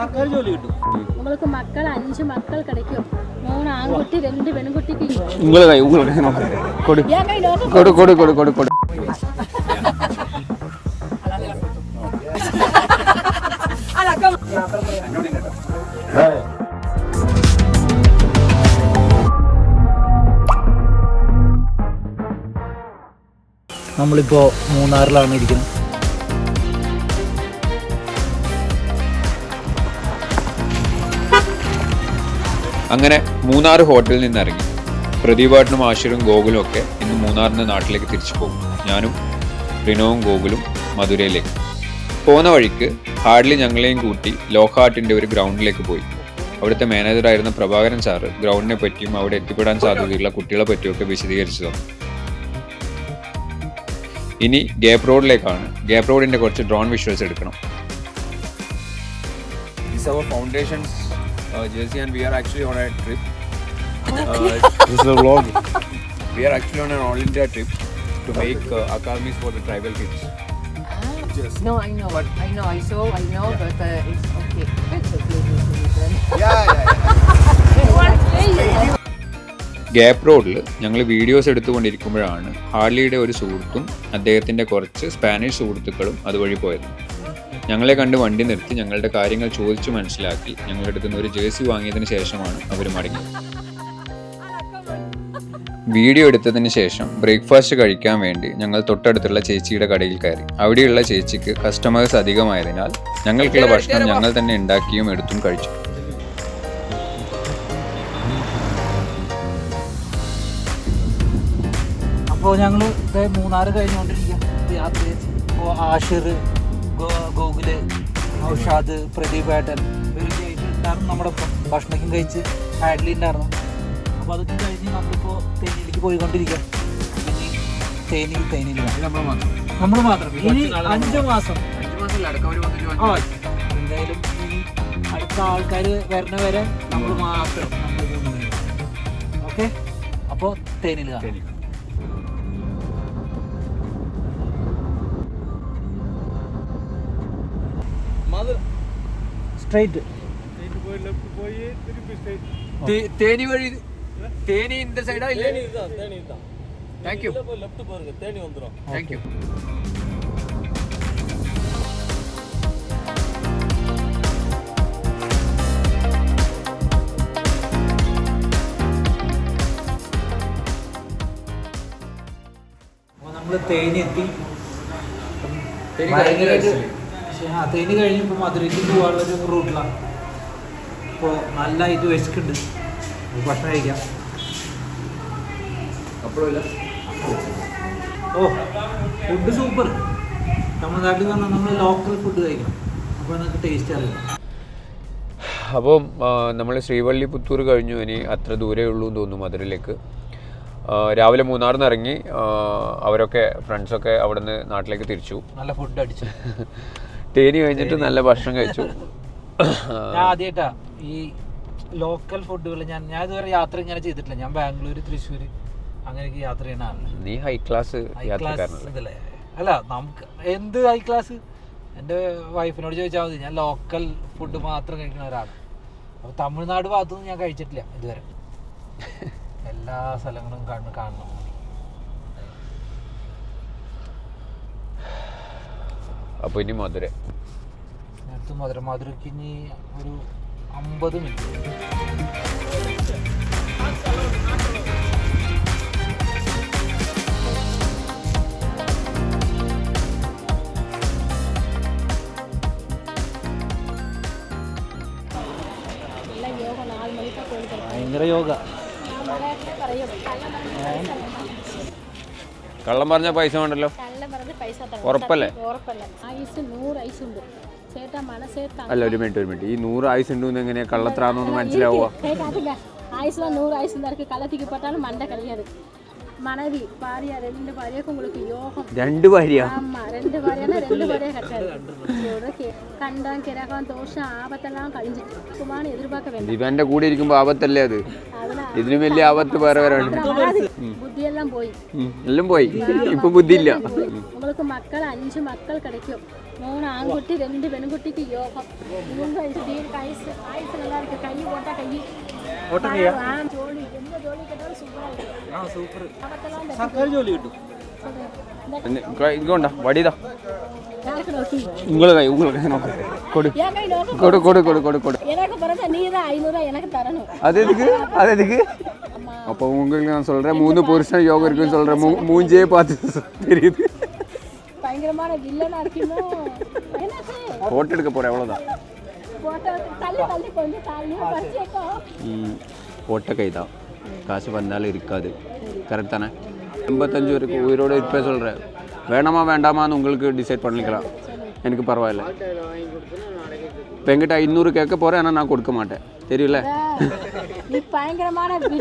സർക്കാർ ജോലി കിട്ടും உங்களுக்கு மக்கள் அஞ்சு மக்கள் கிடைக்கும் மூணு ஆண்குட்டி ரெண்டு பெண்குட்டிக்கு ഉങ്ങളെ കൈ ഉങ്ങളെ കൈ നോക്ക് കൊടു ஏன் கை நோக்க കൊടു കൊടു കൊടു കൊടു കൊടു നമ്മളിപ്പോൾ മൂന്നാറിലാണ് ഇരിക്കുന്നത് അങ്ങനെ മൂന്നാർ ഹോട്ടലിൽ നിന്ന് ഇറങ്ങി പ്രദീപാട്ടനും ആഷിറും ഗോകുലും ഒക്കെ ഇന്ന് മൂന്നാറിൽ നിന്ന് നാട്ടിലേക്ക് തിരിച്ചു പോകും. ഞാനും റിനോവും ഗോകുലും മധുരയിലേക്ക്. പോകുന്ന വഴിക്ക് ഹാർഡ്ലി ഞങ്ങളെയും കൂട്ടി ലോഹാർട്ടിന്റെ ഒരു ഗ്രൗണ്ടിലേക്ക് പോയി. അവിടുത്തെ മാനേജറായിരുന്ന പ്രഭാകരൻ സാറ് ഗ്രൗണ്ടിനെ പറ്റിയും അവിടെ എത്തിപ്പെടാൻ സാധ്യതയുള്ള കുട്ടികളെ പറ്റിയൊക്കെ വിശദീകരിച്ചു തന്നു. ഇനി ഗേപ്പ് റോഡിലേക്കാണ് ഗേപ്പ് റോഡിന്റെ കുറച്ച് ഡ്രോൺ വിഷ്വൽസ് എടുക്കണം. Foundations uh, Jersey, and we are actually on a trip. Uh, this is a vlog. We are actually on an all India trip to make uh, academies for the tribal kids. No, I know. But- I know. I saw. I know, Yeah. but uh, it's okay. It's okay. It's gap റോഡിൽ ഞങ്ങൾ videos എടുത്തുകൊണ്ടിരിക്കുമ്പോഴാണ് ഹാർലിയുടെ ഒരു സുഹൃത്തും അദ്ദേഹത്തിന്റെ കുറച്ച് Spanish സുഹൃത്തുക്കളും അതുവഴി പോയത് ഞങ്ങളെ കണ്ട് വണ്ടി നിർത്തി ഞങ്ങളുടെ കാര്യങ്ങൾ ചോദിച്ചു മനസ്സിലാക്കി. ഞങ്ങളുടെ അടുത്ത് നിന്ന് ഒരു ജേഴ്സി വാങ്ങിയതിന് ശേഷമാണ് അവർ മടങ്ങിയത്. വീഡിയോ എടുത്തതിന് ശേഷം ബ്രേക്ക്ഫാസ്റ്റ് കഴിക്കാൻ വേണ്ടി ഞങ്ങൾ തൊട്ടടുത്തുള്ള ചേച്ചിയുടെ കടയിൽ കയറി. അവിടെയുള്ള ചേച്ചിക്ക് കസ്റ്റമേഴ്സ് അധികമായതിനാൽ ഞങ്ങൾക്കുള്ള ഭക്ഷണം ഞങ്ങൾ തന്നെ ഉണ്ടാക്കിയും എടുത്തും കഴിച്ചു. അപ്പോൾ ഞങ്ങൾ മൂന്നാറ് കഴിഞ്ഞുകൊണ്ടിരിക്കുക യാത്ര ഇപ്പോൾ ആഷിർ ഗോ- ഗോകുൽ ഔഷാദ് പ്രദീപ് ഏട്ടൻ ഇവരൊക്കെ ഉണ്ടായിരുന്നു നമ്മുടെ ഭക്ഷണക്കും കഴിച്ച് ഹാഡ്ലി ഉണ്ടായിരുന്നു. അപ്പോൾ അതൊക്കെ കഴിഞ്ഞ് നമ്മളിപ്പോൾ തേനിയിലേക്ക് പോയിക്കൊണ്ടിരിക്കാം ഇനി തേനി തേനിയിലാണ് നമ്മൾ മാത്രം. ഇനി അഞ്ച് മാസം. എന്തായാലും ഇനി അടുത്ത ആൾക്കാർ വരണ വരെ നമ്മൾ മാത്രം ഓക്കെ? അപ്പോൾ തേനിൽ കാണാം. സ്ട്രൈറ്റ് തേനി വഴി തേനി ഇന്റെ സൈഡാ ഇല്ലേ? താങ്ക് യു താങ്ക് യു നമ്മൾ തേനി എത്തി. ഭയങ്കരമായിട്ട് പക്ഷേ ആ കഴിഞ്ഞപ്പോൾ കഴിഞ്ഞ് ഇപ്പോൾ മധുരയ്ക്ക് പോകാനുള്ളൊരു റൂട്ടിലാണ് അപ്പോൾ നല്ല ഇത് വിശക്കുണ്ട് നമുക്ക് ഭക്ഷണം കഴിക്കാം. ഓ ഫുഡ് സൂപ്പർ തമിഴ്നാട്ടിൽ നിന്ന് നമ്മൾ ലോക്കൽ ഫുഡ് കഴിക്കണം. അപ്പോൾ നമുക്ക് ടേസ്റ്റ് അറിയാം. അപ്പോൾ നമ്മൾ ശ്രീവള്ളി പുത്തൂർ കഴിഞ്ഞു. ഇനി അത്ര ദൂരേ ഉള്ളൂ എന്ന് തോന്നുന്നു മധുരയിലേക്ക്. രാവിലെ മൂന്നാറിൽ നിന്ന് ഇറങ്ങി അവരൊക്കെ ഫ്രണ്ട്സൊക്കെ അവിടെ നിന്ന് നാട്ടിലേക്ക് തിരിച്ചു. നല്ല ഫുഡ് അടിച്ചു. തേനി കഴിഞ്ഞിട്ട് നല്ല ഭക്ഷണം കഴിച്ചു. ഞാൻ ആദ്യമായിട്ടാ ഈ ലോക്കൽ ഫുഡുകൾ ഞാൻ ഞാൻ ഇതുവരെ യാത്ര ഇങ്ങനെ ചെയ്തിട്ടില്ല. ഞാൻ ബാംഗ്ലൂർ തൃശ്ശൂർ അങ്ങനെയൊക്കെ യാത്ര ചെയ്യണ നീ ഹൈ ക്ലാസ് യാത്രക്കാരനല്ലേ? ഇതല്ലേ? അല്ല നമുക്ക് എന്ത് ഹൈ ക്ലാസ് എന്റെ വൈഫിനോട് ചോദിച്ചാൽ മതി. ഞാൻ ലോക്കൽ ഫുഡ് മാത്രം കഴിക്കുന്ന ഒരാളാണ് അപ്പോൾ തമിഴ്നാട് ഭാഗത്തൊന്നും ഞാൻ കഴിച്ചിട്ടില്ല ഇതുവരെ. എല്ലാ സ്ഥലങ്ങളും കണ്ണ് കാണണം അപ്പൊ ഇനി മധുര. മധുര. മധുരയ്ക്ക് ഇനി ഒരു അമ്പത് മിനിറ്റ് ഭയങ്കര യോഗ. കള്ളം പറഞ്ഞ പൈസ ഉണ്ടല്ലോ പൈസ ഐസ് ഐസ് ഉണ്ട്. അല്ല ഒരു മിനിറ്റ് ഒരു മിനിറ്റ്. ഈ നൂറ് ഐസ് ഉണ്ട് എങ്ങനെയാ കള്ളത്രാണോ മനസ്സിലാവുക ആയുസ് ഐസ് നൂറ് ഐസ് നിറക്കി കള്ളത്തിക്ക് പെട്ടാലും മണ്ട കളിയാത് மனைவி பாரியா ரெண்டு பாரியாக்கு உங்களுக்கு யோகம் രണ്ട് ഭാര്യ ஆமா ரெண்டு பாரியானா ரெண்டு பாரியா கிடையாது இதோட கே- கண்டம் கிரகம் தோஷம் ஆபத்தெல்லாம் கழிஞ்சிட்டு சும்மானு எதிர்பார்க்க வேண்டாம் ദിവന്റെ കൂടെ ഇരിക്കുമ്പോ ആപത്തല്ലേ അത് அதெல்லாம் ഇതിനും വലിയ ആപത്ത് വേറെ വേറെ ഉണ്ട് அப்புறம் வராது புத்தியெல்லாம் போய் ഉം, എല്ലാം പോയി ഇപ്പൊ ബുദ്ധി ഇല്ല உங்களுக்கு மக்கள் அஞ்சு மக்கள் கிடைக்கும் மூணு ஆண்குட்டி ரெண்டு பெண்குட்டிக்கு யோகம் மூணு வயசு தீர்க்க ஆயுசு ஆயுசு நல்லா இருக்கு கை போட்டா கை ഓട്ടം ஆ, ஜோடி எந்த ஜோடி கேட்டாலும் சூப்பரா இருக்கு ആ സൂപ്പർ அவத்தெல்லாம் இந்த സർക്കാർ ജോലി കിട്ടും சொல்றேன். இந்த ഇങ്ങോട്ടാ വടിതാ யாருக்கு நோக்கி ഉങ്ങളെ കൈ ഉങ്ങളെ കൈ നോക്ക് കൊടു என் கை நோக்க കൊടു കൊടു കൊടു കൊടു കൊടു எனக்கு பிறந்த நீ தான் ஐநூறுரூவா எனக்கு தரணும் அது எதுக்கு அது எதுக்கு அப்போ உங்களுக்கு நான் சொல்றேன் மூணு புருஷன் யோகம் இருக்குன்னு சொல்றேன் மூ- மூஞ்சியே பார்த்து தெரியுது பயங்கரமான வில்லனா இருக்கீமோ எனக்கு போட்டோ எடுக்க போறேன் அவ்வளவுதான் போட்டோ தள்ளி தள்ளி கொஞ்சம் தள்ளி பறிச்சேக்கோ ம், போட்ட கை தான் காசு வந்தாலும் இருக்காது. கரெக்ட் தானே? எண்பத்தஞ்சு வரைக்கும் உயிரோடு இருப்பே சொல்கிறேன் வேணாமா வேண்டாமான்னு உங்களுக்கு டிசைட் பண்ணிக்கலாம். எனக்கு பரவாயில்ல. இப்போ எங்கிட்ட ஐநூறு கேட்க போகிறேன் ஆனால் நான் கொடுக்க மாட்டேன். தெரியல? நீ பயங்கரமான நீ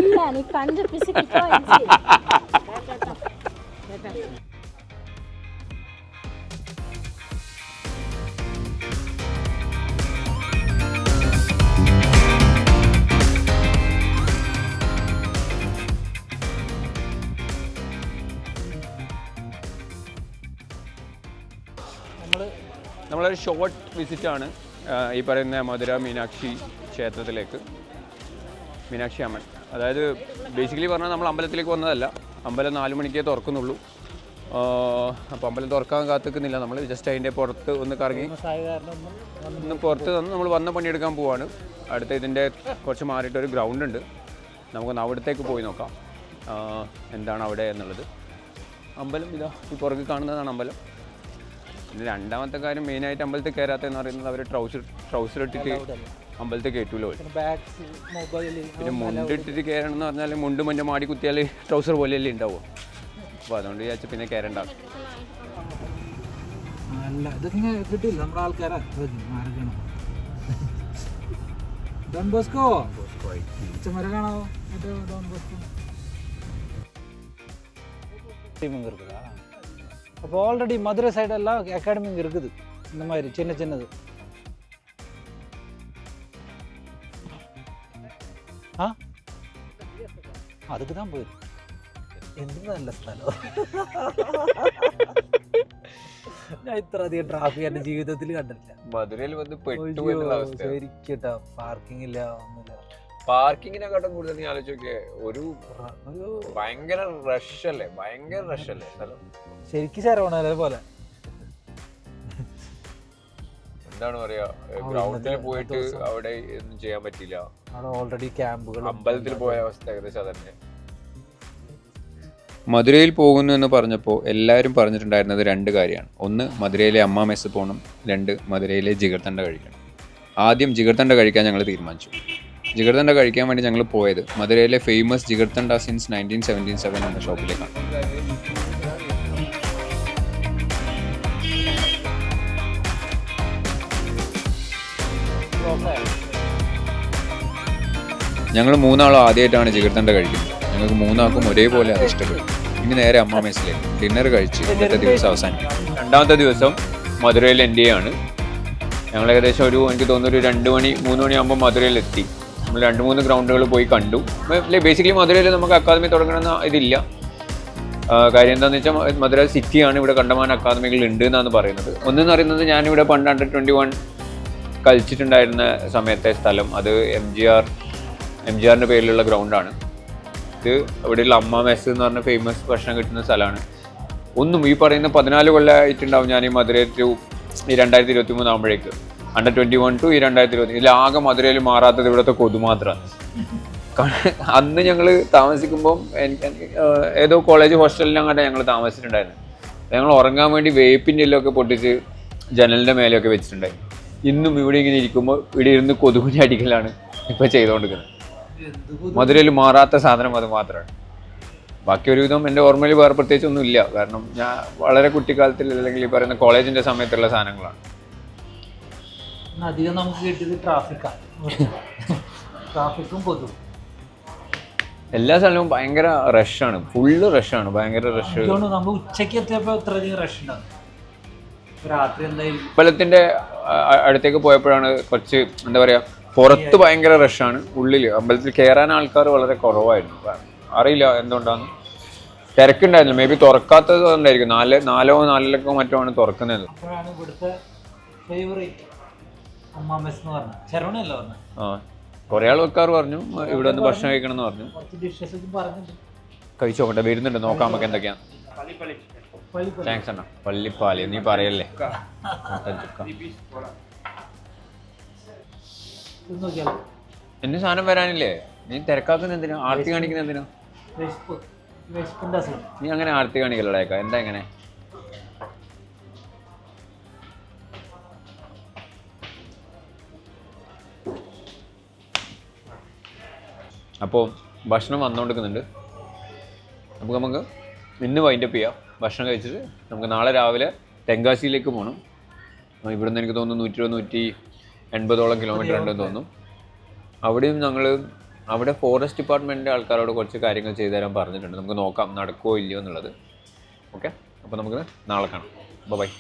നമ്മളൊരു ഷോർട്ട് വിസിറ്റാണ് ഈ പറയുന്ന മധുര മീനാക്ഷി ക്ഷേത്രത്തിലേക്ക്. മീനാക്ഷി അമ്മൻ. അതായത് ബേസിക്കലി പറഞ്ഞാൽ നമ്മൾ അമ്പലത്തിലേക്ക് വന്നതല്ല. അമ്പലം നാല് മണിക്കേ തുറക്കുന്നുള്ളൂ. അപ്പോൾ അമ്പലം തുറക്കാൻ കാത്തിക്കുന്നില്ല നമ്മൾ. ജസ്റ്റ് അതിന്റെ പുറത്ത് ഒന്ന് കറങ്ങി. ഒന്ന് പുറത്ത് നിന്ന് നമ്മൾ വന്ന പണിയെടുക്കാൻ പോവാണ്. അടുത്ത ഇതിന്റെ കുറച്ച് മാറിയിട്ട് ഒരു ഗ്രൗണ്ട് ഉണ്ട്. നമുക്കൊന്ന് അവിടത്തേക്ക് പോയി നോക്കാം. എന്താണ് അവിടെ എന്നുള്ളത്. അമ്പലം ഇതാ ഈ പുറകെ കാണുന്നതാണ് അമ്പലം. പിന്നെ രണ്ടാമത്തെ കാര്യം മെയിൻ ആയിട്ട് അമ്പലത്തിൽ കയറാത്തതെന്ന് പറയുന്നത് അവർ ട്രൗസർ ട്രൗസർ ഇട്ടിട്ട് അമ്പലത്തിൽ കയറ്റൂലോ പിന്നെ മുണ്ട് ഇട്ടിട്ട് കയറണം എന്ന് പറഞ്ഞാൽ മുണ്ട് മഞ്ഞ മാടി കുത്തിയാൽ ട്രൗസർ പോലെയല്ലേ ഉണ്ടാവും അപ്പൊ അതുകൊണ്ട് വിചാരിച്ച പിന്നെ കയറണ്ട. അല്ല കിട്ടില്ല നമ്മുടെ ആൾക്കാരാ. Don Bosco? ചുമര കാണാവോ? அப்போ ஆல்ரெடி மதுரை சைடெல்லாம் அகாடமி இங்கே இருக்குது இந்த மாதிரி சின்ன சின்னது ആ அதுக்கு தான் போயிருக்கு എന്ത് നല്ല സ്ഥലം ഞാൻ ഇത്ര അധികം ട്രാഫിക് എൻ്റെ ജീവിതത്തിൽ കണ്ടിട്ടില്ല മധുരയിൽ വന്ന് പെട്ടു അയ്യോ, എന്നുള്ള അവസ്ഥ ശരിക്കട്ടാ പാർക്കിംഗ് ഇല്ല ഒന്നുമില്ല പാർക്കിങ്ങിനെക്കാട്ടും കൂടുതൽ നീ ആലോചിച്ച് ഒരു ഒരു ഭയങ്കര റഷ് അല്ലേ? ഭയങ്കര റഷ് അല്ലേ? സ്ഥലം? ശരിക്കും ശരവണ പോലെ? എന്താണ് പറയാ ഗ്രൗണ്ടിൽ പോയിട്ട് അവിടെ ഒന്നും ചെയ്യാൻ പറ്റില്ല. ഓൾറെഡി ക്യാമ്പുകൾ അമ്പലത്തിൽ പോയ അവസ്ഥ ഏകദേശം അതന്നെ. മധുരയിൽ പോകുന്നു എന്ന് പറഞ്ഞപ്പോൾ എല്ലാവരും പറഞ്ഞിട്ടുണ്ടായിരുന്നത് രണ്ട് കാര്യമാണ്. ഒന്ന് മധുരയിലെ അമ്മ മെസ്സ് പോകണം രണ്ട് മധുരയിലെ ജിഗർത്തണ്ട കഴിക്കണം. ആദ്യം ജിഗർത്തണ്ട കഴിക്കാൻ ഞങ്ങൾ തീരുമാനിച്ചു. ജിഗർത്തണ്ട കഴിക്കാൻ വേണ്ടി ഞങ്ങൾ പോയത്. മധുരയിലെ famous jigarthanda since nineteen seventeen seven എന്ന ഷോപ്പിലേക്കാണ് ഞങ്ങൾ മൂന്നാളും ആദ്യമായിട്ടാണ് ജിഗർത്തണ്ട കഴിക്കുന്നത്. ഞങ്ങൾക്ക് മൂന്നാൾക്കും ഒരേപോലെ അത് ഇഷ്ടപ്പെട്ടു. ഇനി നേരെ അമ്മ ഡിന്നർ കഴിച്ച് ഇന്നത്തെ ദിവസം അവസാനിക്കും രണ്ടാമത്തെ ദിവസം മധുരയിൽ എന്റെ ആണ്. ഞങ്ങൾ ഏകദേശം ഒരു എനിക്ക് തോന്നുന്നു ഒരു രണ്ട് മണി മൂന്ന് മണിയാകുമ്പോൾ മധുരയിലെത്തി നമ്മൾ രണ്ട് മൂന്ന് ഗ്രൗണ്ടുകൾ പോയി കണ്ടു. ബേസിക്കലി മധുരയിൽ നമുക്ക് അക്കാദമി തുടങ്ങണമെന്ന ഇതില്ല. കാര്യം എന്താണെന്ന് വെച്ചാൽ മധുര സിറ്റിയാണ് ഇവിടെ കണ്ടമാന അക്കാദമികൾ ഉണ്ട് എന്നാണ് പറയുന്നത്. ഒന്നെന്ന് പറയുന്നത് ഞാനിവിടെ പണ്ട് അണ്ടർ ട്വന്റി വൺ കളിച്ചിട്ടുണ്ടായിരുന്ന സമയത്തെ സ്ഥലം. അത് M G R M G ആറിന്റെ പേരിലുള്ള ഗ്രൗണ്ടാണ്. ഇത് ഇവിടെയുള്ള അമ്മ മെസ് എന്ന് പറഞ്ഞ ഫേമസ് ഭക്ഷണം കിട്ടുന്ന സ്ഥലമാണ്. ഒന്നും ഈ പറയുന്ന പതിനാല് കൊല്ലമായിട്ടുണ്ടാവും ഞാൻ ഈ മധുര ഈ രണ്ടായിരത്തി ഇരുപത്തി മൂന്ന് ആകുമ്പോഴേക്ക് അണ്ടർ ട്വന്റി വൺ ടു ഈ രണ്ടായിരത്തി ഇരുപത്തി ഇതിൽ ആകെ മധുരയിൽ മാറാത്തത് ഇവിടുത്തെ കൊതു മാത്രമാണ് അന്ന് ഞങ്ങൾ താമസിക്കുമ്പം ഏതോ കോളേജ് ഹോസ്റ്റലിലങ്ങാട്ടെ ഞങ്ങൾ താമസിച്ചിട്ടുണ്ടായിരുന്നു. ഞങ്ങൾ ഉറങ്ങാൻ വേണ്ടി വേപ്പിന്റെ എല്ലൊക്കെ പൊട്ടിച്ച് ജനലിന്റെ മേലെയൊക്കെ വെച്ചിട്ടുണ്ടായി ഇന്നും ഇവിടെ ഇങ്ങനെ ഇരിക്കുമ്പോൾ ഇവിടെ ഇരുന്ന് കൊതുകുഞ്ഞി അടിക്കലാണ് ഇപ്പോൾ ചെയ്തുകൊണ്ടിരിക്കുന്നത് മധുരയിൽ മാറാത്ത സാധനം അത് മാത്രമാണ് ബാക്കി ഒരുവിധം എന്റെ ഓർമ്മയിൽ വേറെ പ്രത്യേകിച്ച് ഒന്നും ഇല്ല കാരണം ഞാൻ വളരെ കുട്ടിക്കാലത്തിൽ അല്ലെങ്കിൽ ഈ പറയുന്ന കോളേജിന്റെ സമയത്തുള്ള സാധനങ്ങളാണ്. അധികം നമുക്ക് കിട്ടിയത് ട്രാഫിക്കാണ് ട്രാഫിക്കും പൊതു എല്ലാ സ്ഥലവും ഭയങ്കര റഷാണ് ഫുള്ള് റഷാണ് ഭയങ്കര റഷ് നമ്മൾ ഉച്ചയ്ക്ക് എത്തിയപ്പോൾ ഇത്രയധികം റഷ് രാത്രി എന്തായാലും അമ്പലത്തിന്റെ അടുത്തേക്ക് പോയപ്പോഴാണ് കുറച്ച് എന്താ പറയാ പുറത്ത് ഭയങ്കര റഷാണ് ഉള്ളിൽ അമ്പലത്തിൽ കയറാൻ ആൾക്കാർ വളരെ കുറവായിരുന്നു. അറിയില്ല എന്തുകൊണ്ടാണ് തിരക്കുണ്ടായിരുന്നു മേ ബി തുറക്കാത്തത് കൊണ്ടായിരിക്കും. നാല് നാലോ നാലിലൊക്കെ മറ്റോ ആണ് തുറക്കുന്നത്. അപ്പോഴാണ് ഇവിടുത്തെ ഫേവറേറ്റ് അമ്മാമെസ് എന്ന് പറഞ്ഞ. ശരവണല്ലോ പറഞ്ഞ? ആ കുറേ ആൾ വെക്കാറ് പറഞ്ഞു. ഇവിടെ നിന്ന് ഭക്ഷണം കഴിക്കണം എന്ന് പറഞ്ഞു. കുറച്ച് ഡിഷസ് ഒക്കെ പറഞ്ഞിട്ടുണ്ട്. കഴിച്ചു നോക്കട്ടെ വരുന്നുണ്ട്. നോക്കാം നമുക്ക് എന്തൊക്കെയാണ് പള്ളി താങ്ക്സ് അണ്ണ. പള്ളിപ്പാലി നീ പറയല്ലേ. എന്റെ സാധനം വരാനില്ലേ? നീ തിരക്കാക്കുന്ന എന്തിനാ? ആർത്തി കാണിക്കുന്ന എന്തിനാ? നീ അങ്ങനെ ആർത്തി കാണിക്കലടേക്ക എന്താ എങ്ങനെ അപ്പോൾ ഭക്ഷണം വന്നുകൊണ്ടിരിക്കുന്നുണ്ട്. നമുക്ക് നമുക്ക് ഇന്ന് വൈൻഡപ്പ് ചെയ്യാം. ഭക്ഷണം കഴിച്ചിട്ട് നമുക്ക് നാളെ രാവിലെ തെങ്കാശിയിലേക്ക് പോകണം ഇവിടുന്ന് എനിക്ക് തോന്നുന്നു നൂറ്റി ഇരുപത് നൂറ്റി എൺപതോളം കിലോമീറ്റർ ഉണ്ടെന്ന് തോന്നും അവിടെയും ഞങ്ങൾ അവിടെ ഫോറസ്റ്റ് ഡിപ്പാർട്ട്മെന്റിന്റെ ആൾക്കാരോട് കുറച്ച് കാര്യങ്ങൾ ചെയ്തു തരാൻ പറഞ്ഞിട്ടുണ്ട്. നമുക്ക് നോക്കാം നടക്കുമോ ഇല്ലയോ എന്നുള്ളത്. ഓക്കെ അപ്പോൾ നമുക്ക് നാളെ കാണാം. ബൈ